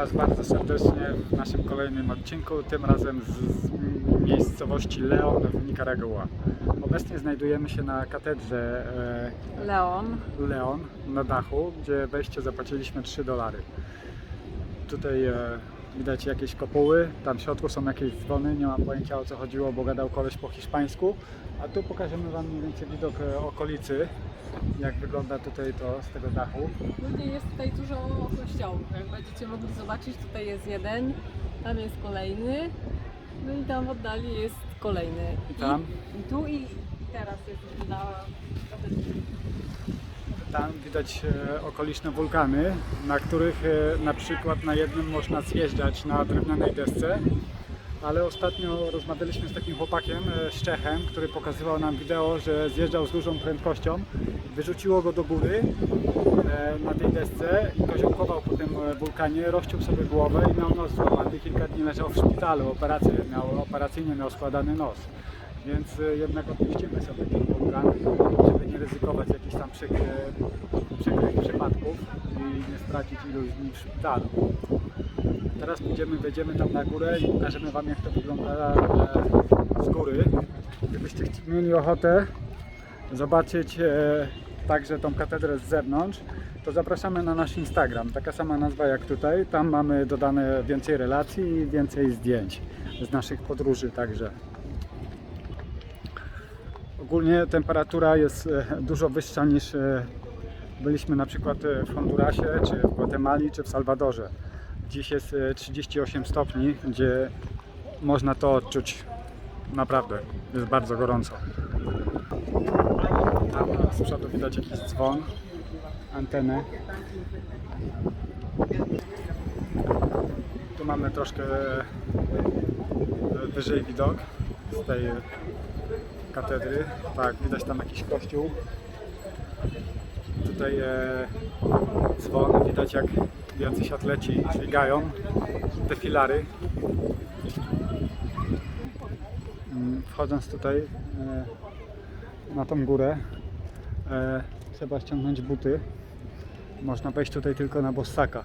Was bardzo serdecznie w naszym kolejnym odcinku, tym razem z, z miejscowości Leon w Nicaragua. Obecnie znajdujemy się na katedrze Leon. e, Leon na dachu, gdzie wejście zapłaciliśmy 3 dolary. Tutaj e, widać jakieś kopuły, tam w środku są jakieś dzwony, nie mam pojęcia o co chodziło, bo gadał koleś po hiszpańsku. A tu pokażemy Wam mniej więcej widok e, okolicy, jak wygląda tutaj to z tego dachu. Później jest tutaj dużo kościołów. Jak będziecie mogli zobaczyć, tutaj jest jeden, tam jest kolejny, no i tam w oddali jest kolejny. I tam? I tu i teraz jest na Tam widać e, okoliczne wulkany, na których e, na przykład na jednym można zjeżdżać na drewnianej desce. Ale ostatnio rozmawialiśmy z takim chłopakiem, e, z Czechem, który pokazywał nam wideo, że zjeżdżał z dużą prędkością, wyrzuciło go do góry e, na tej desce i koziołkował po tym e, wulkanie, rozciął sobie głowę i miał nos złamany. Kilka dni leżał w szpitalu, operację miał, operacyjnie miał składany nos. Więc jednak odpuścimy sobie ten wulkan, żeby nie ryzykować jakichś tam przykry, przykrych przypadków i nie stracić iluś dni w szpitalu. Teraz pójdziemy, wejdziemy tam na górę i pokażemy Wam jak to wygląda e, z góry. Gdybyście mieli ochotę zobaczyć e, także tą katedrę z zewnątrz, to zapraszamy na nasz Instagram. Taka sama nazwa jak tutaj. Tam mamy dodane więcej relacji i więcej zdjęć z naszych podróży także. Ogólnie temperatura jest e, dużo wyższa niż byliśmy na przykład w Hondurasie, czy w Gwatemali, czy w Salwadorze. Dziś jest e, 38 stopni, gdzie można to odczuć naprawdę. Jest bardzo gorąco. Tam z przodu widać jakiś dzwon, antenę. Tu mamy troszkę e, wyżej widok z tej katedry. Tak, widać tam jakiś kościół. Tutaj e, dzwon, widać jak jacyś atleci dźwigają te filary. Mm, Wchodząc tutaj e, na tą górę e, trzeba ściągnąć buty. Można wejść tutaj tylko na bossaka.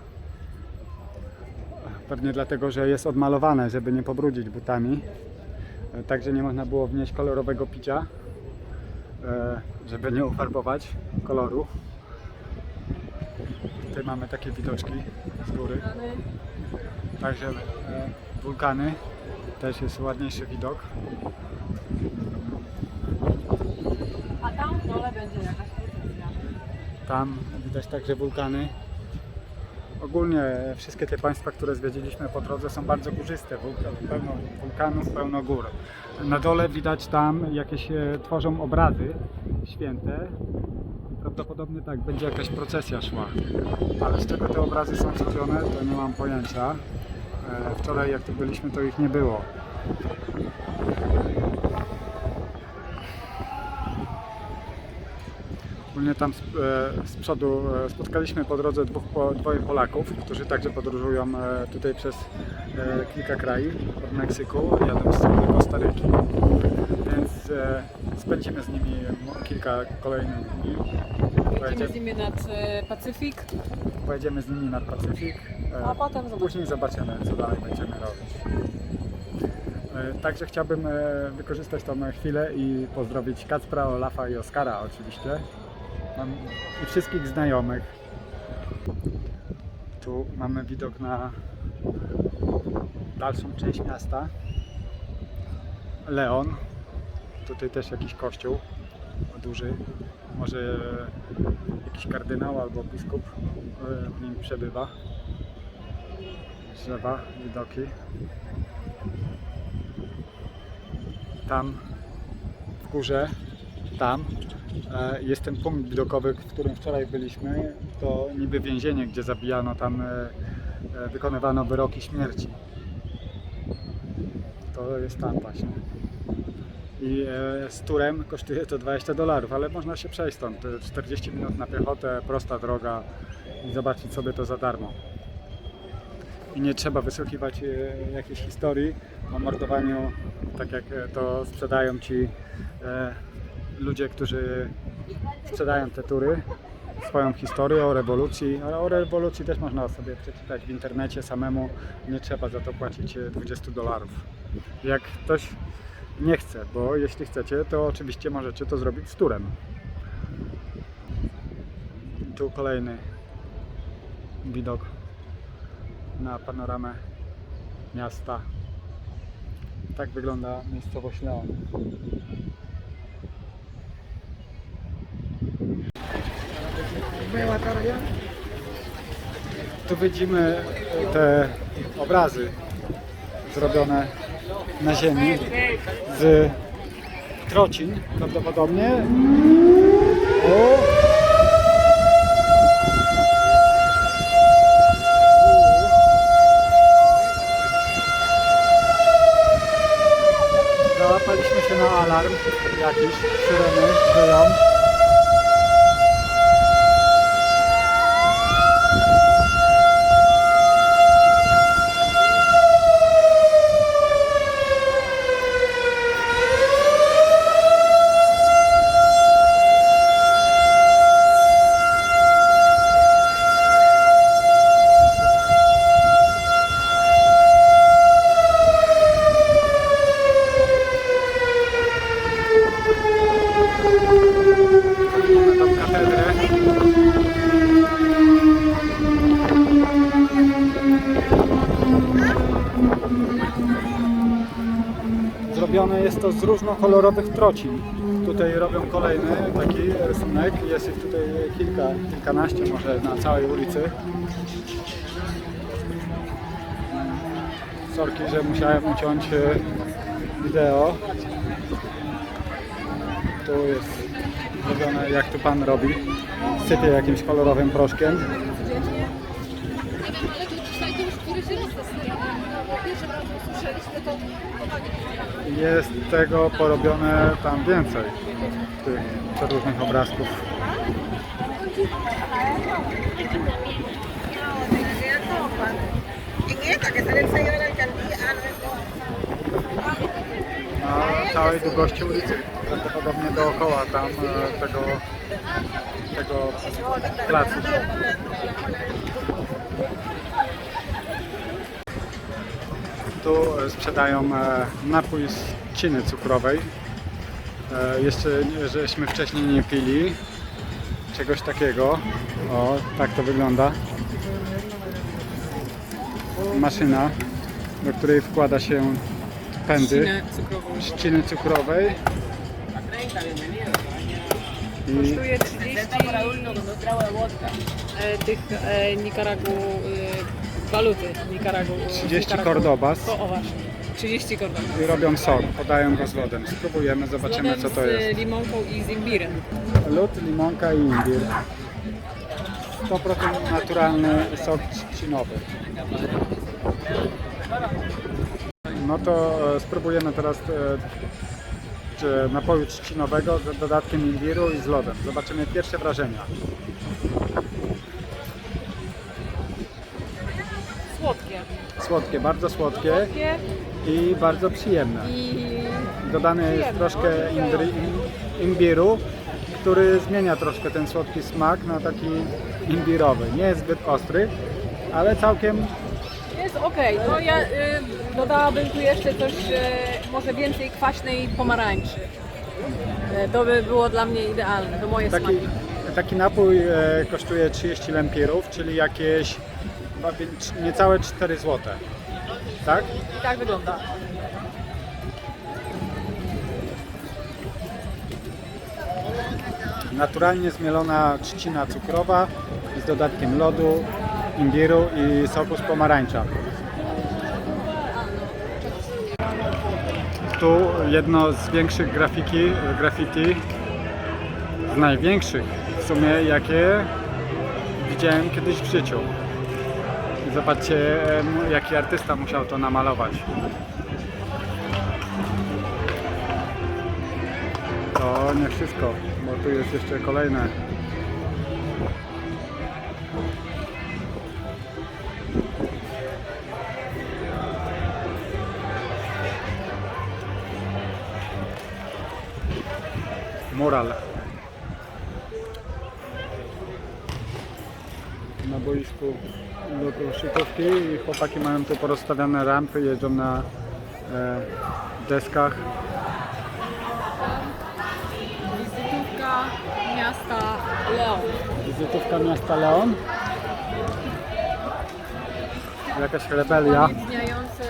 Pewnie dlatego, że jest odmalowane, żeby nie pobrudzić butami. E, Także nie można było wnieść kolorowego picia, żeby nie ufarbować koloru. Tutaj mamy takie widoczki z góry. Także e, wulkany też jest ładniejszy widok. A tam w dole będzie jakaś procesja. Tam widać także wulkany. Ogólnie wszystkie te państwa, które zwiedziliśmy po drodze są bardzo górzyste. Pełno wulkanów, pełno gór. Na dole widać tam jakieś tworzą obrazy święte. Prawdopodobnie tak, będzie jakaś procesja szła. Ale z czego te obrazy są zrobione, to nie mam pojęcia. E, Wczoraj jak tu byliśmy, to ich nie było. Ogólnie tam z, e, z przodu e, spotkaliśmy po drodze dwóch, dwoje Polaków, którzy także podróżują tutaj przez kilka krajów od Meksyku, jadą z Kostaryki, więc spędzimy z nimi kilka kolejnych dni. Jedziemy Pojedzie, z nimi nad e, Pacyfik, pojedziemy z nimi nad Pacyfik, e, a potem zobaczymy. później zobaczymy co dalej będziemy robić. E, Także chciałbym wykorzystać tą chwilę i pozdrowić Kacpra, Olafa i Oskara oczywiście. Mam i wszystkich znajomych. Tu mamy widok na dalszą część miasta. Leon. Tutaj też jakiś kościół duży. Może jakiś kardynał albo biskup e, w nim przebywa. Drzewa, widoki. Tam w górze, tam e, jest ten punkt widokowy, w którym wczoraj byliśmy. To niby więzienie, gdzie zabijano tam, e, wykonywano wyroki śmierci. To jest tam właśnie. I e, z turem kosztuje to 20 dolarów, ale można się przejść stąd. To 40 minut na piechotę, prosta droga i zobaczyć sobie to za darmo. I nie trzeba wysłuchiwać e, jakiejś historii o mordowaniu, tak jak e, to sprzedają ci ludzie, którzy sprzedają te tury. swoją historię o rewolucji. Ale o rewolucji też można sobie przeczytać w internecie samemu. Nie trzeba za to płacić e, 20 dolarów. Jak ktoś nie chce, bo jeśli chcecie, to oczywiście możecie to zrobić z turem. Tu kolejny widok na panoramę miasta. Tak wygląda miejscowość Leon. Tu widzimy te obrazy zrobione na ziemi z trocin prawdopodobnie. O! Załapaliśmy się na alarm jakiś, syreny wyją. Zrobione jest to z różnokolorowych trocin. Tutaj robią kolejny taki rysunek. Jest ich tutaj kilka, kilkanaście może na całej ulicy. Sorki, że musiałem uciąć e, wideo. Tu jest zrobione jak tu pan robi. Sypie jakimś kolorowym proszkiem. Jest tego porobione tam więcej. Tych przeróżnych obrazków. Na całej długości ulicy. Prawdopodobnie dookoła tam e, tego, tego placu. Tu e, sprzedają e, napój z ciny cukrowej. E, Jeszcze żeśmy wcześniej nie pili czegoś takiego. O, tak to wygląda. Maszyna, do której wkłada się pędy trzciny cukrowej i Kosztuje 30 e, tych e, Nikaragu waluty Nikaragu. 30 Nikaragu. Cordobas. O, o właśnie. 30 Cordobas. i robią sok, podają go z lodem. Spróbujemy, zobaczymy Lodem co to z jest. limonką i z imbirem. Lód, limonka i imbir. 100% naturalny sok trzcinowy. No to e, spróbujemy teraz e, czy napoju trzcinowego z dodatkiem imbiru i z lodem. Zobaczymy pierwsze wrażenia. Słodkie. Bardzo słodkie i bardzo przyjemne. i Dodane jest troszkę imbiru, który zmienia troszkę ten słodki smak na taki imbirowy. Nie jest zbyt ostry, ale całkiem jest ok. No ja y, dodałabym tu jeszcze coś, e, może więcej kwaśnej pomarańczy. E, to by było dla mnie idealne, to moje taki, smaki. taki napój e, kosztuje 30 lempirów, czyli jakieś chyba niecałe 4 zł. Tak? I tak wygląda. Naturalnie zmielona trzcina cukrowa z dodatkiem lodu, imbiru i soku z pomarańcza. Tu jedno z większych grafiki, graffiti, z największych w sumie, jakie widziałem kiedyś w życiu. Zobaczcie, jaki artysta musiał to namalować. To nie wszystko, bo tu jest jeszcze kolejne. Mural. Boisku do koszykówki i chłopaki mają tu porozstawiane rampy, jeżdżą na e, deskach. Wizytówka miasta Leon. Wizytówka miasta Leon. Jakaś rebelia. Upamiętniające,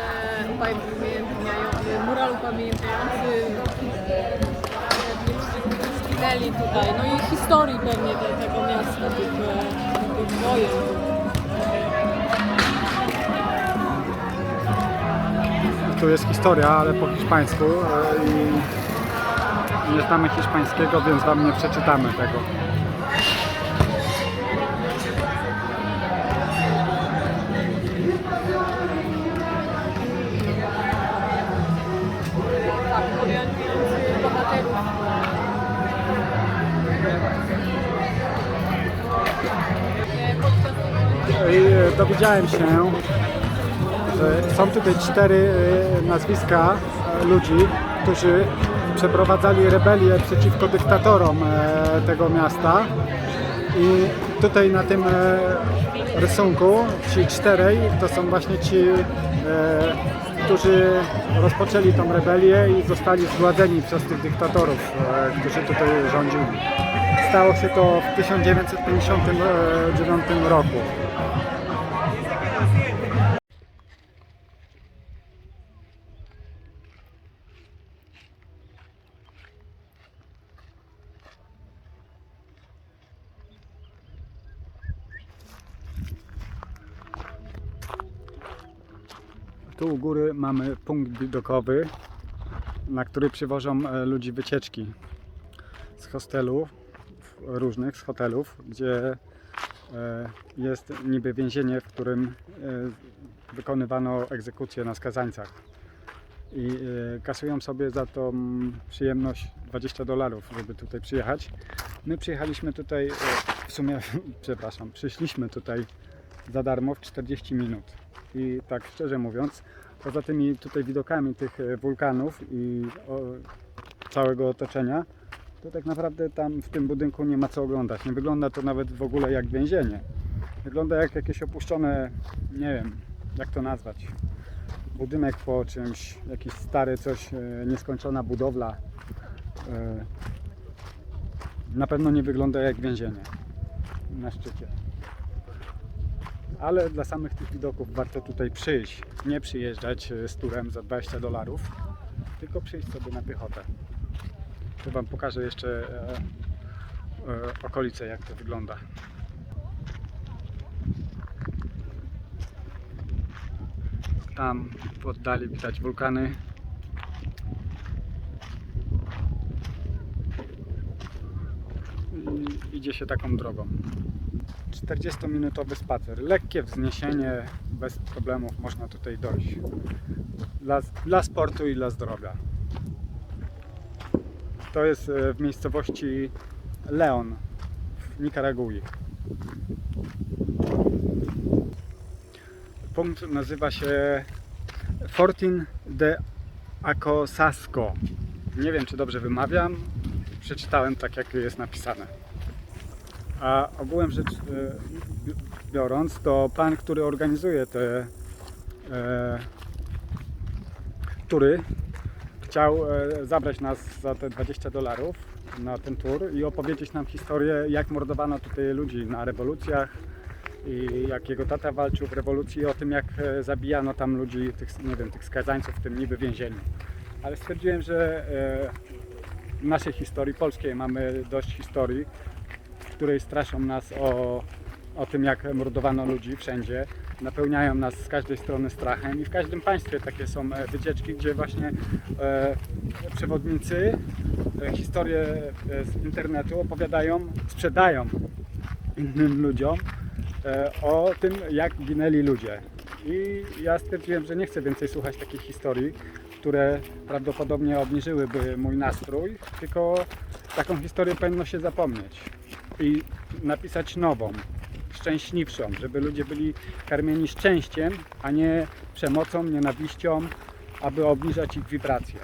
upamiętniający, mural upamiętniający e, ludzi, którzy zginęli tutaj. No i historii pewnie te, tego miasta, tych. Tu jest historia, ale po hiszpańsku e, i nie znamy hiszpańskiego, więc wam nie przeczytamy tego. Dowiedziałem się, że są tutaj cztery e, nazwiska e, ludzi, którzy przeprowadzali rebelię przeciwko dyktatorom e, tego miasta. I tutaj na tym rysunku ci czterej to są właśnie ci, którzy rozpoczęli tą rebelię i zostali zgładzeni przez tych dyktatorów, którzy tutaj rządzili. Stało się to w 1959 roku. Tu u góry mamy punkt widokowy, na który przywożą e, ludzi wycieczki z hostelów, różnych z hotelów, gdzie e, jest niby więzienie, w którym e, wykonywano egzekucje na skazańcach. I kasują sobie za tą przyjemność 20 dolarów, żeby tutaj przyjechać. My przyjechaliśmy tutaj, w sumie, przepraszam, przyszliśmy tutaj za darmo w 40 minut. I tak szczerze mówiąc, poza tymi tutaj widokami tych e, wulkanów i całego otoczenia, to tak naprawdę tam w tym budynku nie ma co oglądać. Nie wygląda to nawet w ogóle jak więzienie. Wygląda jak jakieś opuszczone, nie wiem, jak to nazwać. Budynek po czymś, jakiś stary coś, e, nieskończona budowla. E, Na pewno nie wygląda jak więzienie na szczycie. Ale dla samych tych widoków warto tutaj przyjść. Nie przyjeżdżać e, z turem za 20 dolarów, tylko przyjść sobie na piechotę. To Wam pokażę jeszcze e, e, okolice, jak to wygląda. Tam w oddali widać wulkany. I idzie się taką drogą. 40-minutowy spacer. Lekkie wzniesienie, bez problemów można tutaj dojść. Dla, dla sportu i dla zdrowia. To jest e, w miejscowości Leon w Nikaragui. Punkt nazywa się Fortin de Acosasco. Nie wiem, czy dobrze wymawiam. Przeczytałem tak, jak jest napisane. A ogółem rzecz e, biorąc, to pan, który organizuje te e, tury, chciał e, zabrać nas za te 20 dolarów na ten tur i opowiedzieć nam historię, jak mordowano tutaj ludzi na rewolucjach i jak jego tata walczył w rewolucji i o tym, jak e, zabijano tam ludzi, tych, nie wiem, tych skazańców w tym niby więzieniu. Ale stwierdziłem, że w naszej historii polskiej mamy dość historii, której straszą nas o, o tym, jak mordowano ludzi wszędzie. Napełniają nas z każdej strony strachem i w każdym państwie takie są e, wycieczki, gdzie właśnie e, przewodnicy e, historie e, z internetu opowiadają, sprzedają innym ludziom e, o tym, jak ginęli ludzie. I ja stwierdziłem, że nie chcę więcej słuchać takich historii, które prawdopodobnie obniżyłyby mój nastrój, tylko taką historię powinno się zapomnieć i napisać nową, szczęśliwszą, żeby ludzie byli karmieni szczęściem, a nie przemocą, nienawiścią, aby obniżać ich wibracje.